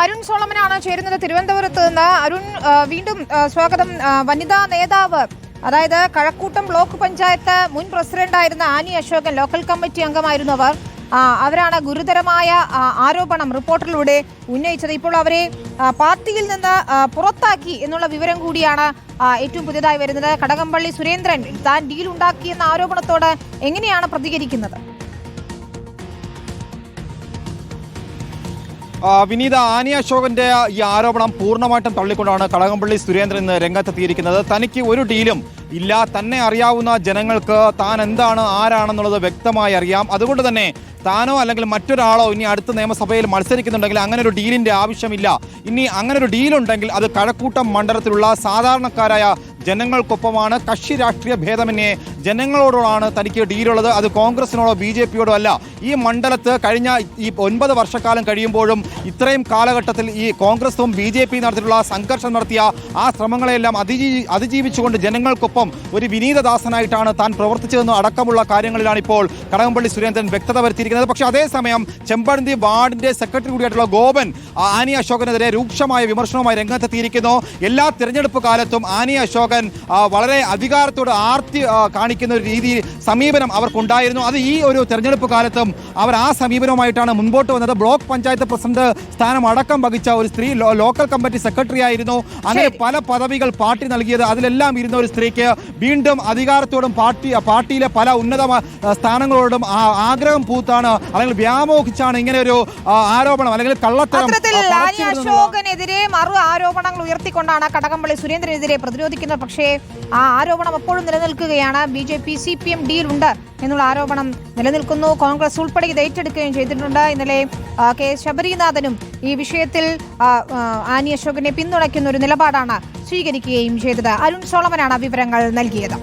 അരുൺ സോളമനാണ് ചേരുന്നത്. തിരുവനന്തപുരത്ത് നിന്ന് അരുൺ വീണ്ടും സ്വാഗതം. വനിതാ നേതാവ് അതായത് കഴക്കൂട്ടം ബ്ലോക്ക് പഞ്ചായത്ത് മുൻ പ്രസിഡന്റായിരുന്ന ആനി അശോകൻ ലോക്കൽ കമ്മിറ്റി അംഗമായിരുന്നു അവർ. അവരാണ് ഗുരുതരമായ ആരോപണം റിപ്പോർട്ടിലൂടെ ഉന്നയിച്ചത്. ഇപ്പോൾ അവരെ പാർട്ടിയിൽ നിന്ന് പുറത്താക്കി എന്നുള്ള വിവരം കൂടിയാണ് ഏറ്റവും പുതിയതായി വരുന്നത്. കടകംപള്ളി സുരേന്ദ്രൻ താൻ ഡീൽ ഉണ്ടാക്കിയെന്ന ആരോപണത്തോട് എങ്ങനെയാണ് പ്രതികരിക്കുന്നത്? വിനീത ആനി അശോകന്റെ ഈ ആരോപണം പൂർണമായിട്ടും തള്ളിക്കൊണ്ടാണ് കടകംപള്ളി സുരേന്ദ്രൻ ഇന്ന് രംഗത്തെത്തിയിരിക്കുന്നത്. തനിക്ക് ഒരു ഡീലും ഇല്ല. തന്നെ അറിയാവുന്ന ജനങ്ങൾക്ക് താൻ എന്താണ് ആരാണെന്നുള്ളത് വ്യക്തമായി അറിയാം. അതുകൊണ്ട് തന്നെ താനോ അല്ലെങ്കിൽ മറ്റൊരാളോ ഇനി അടുത്ത നിയമസഭയിൽ മത്സരിക്കുന്നുണ്ടെങ്കിൽ അങ്ങനെ ഒരു ഡീലിന്റെ ആവശ്യമില്ല. ഇനി അങ്ങനെ ഒരു ഡീലുണ്ടെങ്കിൽ അത് കഴക്കൂട്ടം മണ്ഡലത്തിലുള്ള സാധാരണക്കാരായ ജനങ്ങൾക്കൊപ്പമാണ്. കക്ഷി രാഷ്ട്രീയ ഭേദമന്യേ ജനങ്ങളോടാണ് തനിക്ക് ഡീലുള്ളത്. അത് കോൺഗ്രസിനോടോ ബി ജെ പിയോടോ അല്ല. ഈ മണ്ഡലത്ത് കഴിഞ്ഞ ഈ ഒൻപത് വർഷക്കാലം കഴിയുമ്പോഴും ഇത്രയും കാലഘട്ടത്തിൽ ഈ കോൺഗ്രസും ബി ജെ പി നടത്തിയിട്ടുള്ള സംഘർഷം നടത്തിയ ആ ശ്രമങ്ങളെല്ലാം അതിജീ അതിജീവിച്ചുകൊണ്ട് ജനങ്ങൾക്കൊപ്പം ഒരു വിനീതദാസനായിട്ടാണ് താൻ പ്രവർത്തിച്ചതെന്നും അടക്കമുള്ള കാര്യങ്ങളിലാണ് ഇപ്പോൾ കടകംപള്ളി സുരേന്ദ്രൻ വ്യക്തത വരുത്തിയിരിക്കുന്നത്. പക്ഷേ അതേസമയം ചെമ്പഴന്തി വാർഡിന്റെ സെക്രട്ടറി കൂടിയായിട്ടുള്ള ഗോപൻ ആനി അശോകനെതിരെ രൂക്ഷമായ വിമർശനവുമായി രംഗത്തെത്തിയിരിക്കുന്നു. എല്ലാ തിരഞ്ഞെടുപ്പ് കാലത്തും ആനി അശോകൻ വളരെ അധികാരത്തോട് ആർത്തി കാണിക്കുന്ന ഒരു രീതി സമീപനം അവർക്കുണ്ടായിരുന്നു. അത് ഈ ഒരു തെരഞ്ഞെടുപ്പ് കാലത്തും അവർ ആ സമീപനവുമായിട്ടാണ് മുൻപോട്ട് വന്നത്. ബ്ലോക്ക് പഞ്ചായത്ത് പ്രസിഡന്റ് സ്ഥാനം അടക്കം വഹിച്ച ഒരു സ്ത്രീ ലോക്കൽ കമ്മിറ്റി സെക്രട്ടറി ആയിരുന്നു. അങ്ങനെ പല പദവികൾ പാർട്ടി നൽകിയത്. അതിലെല്ലാം ഇരുന്ന ഒരു സ്ത്രീക്ക് വീണ്ടും അധികാരത്തോടും പാർട്ടി പാർട്ടിയിലെ പല ഉന്നത സ്ഥാനങ്ങളോടും ആഗ്രഹം പൂത്താണ് അല്ലെങ്കിൽ വ്യാമോഹിച്ചാണ് ഇങ്ങനെ ഒരു ആരോപണം അല്ലെങ്കിൽ കള്ളത്തരം അത്തരത്തിൽ ആ, ആനി പടച്ചുവിടുന്നുള്ള- അശോകനെതിരെ മറു ആരോപണങ്ങൾ ഉയർത്തിക്കൊണ്ടാണ് കടകംപള്ളി സുരേന്ദ്രനെതിരെ പ്രതിരോധിക്കുന്നത്. പക്ഷേ ആ ആരോപണം അപ്പോഴും നിലനിൽക്കുകയാണ്. B J P C P M ഡീലുണ്ട് എന്നുള്ള ആരോപണം നിലനിൽക്കുന്നു. കോൺഗ്രസ് ഉൾപ്പെടെ ഇത് ഏറ്റെടുക്കുകയും ചെയ്തിട്ടുണ്ട്. ഇന്നലെ കെ ശബരിനാഥനും ഈ വിഷയത്തിൽ ആനി അശോകിനെ പിന്തുണയ്ക്കുന്ന ഒരു നിലപാടാണ് സ്വീകരിക്കുകയും ചെയ്തത്. അരുൺ സോളമനാണ് വിവരങ്ങൾ നൽകിയത്.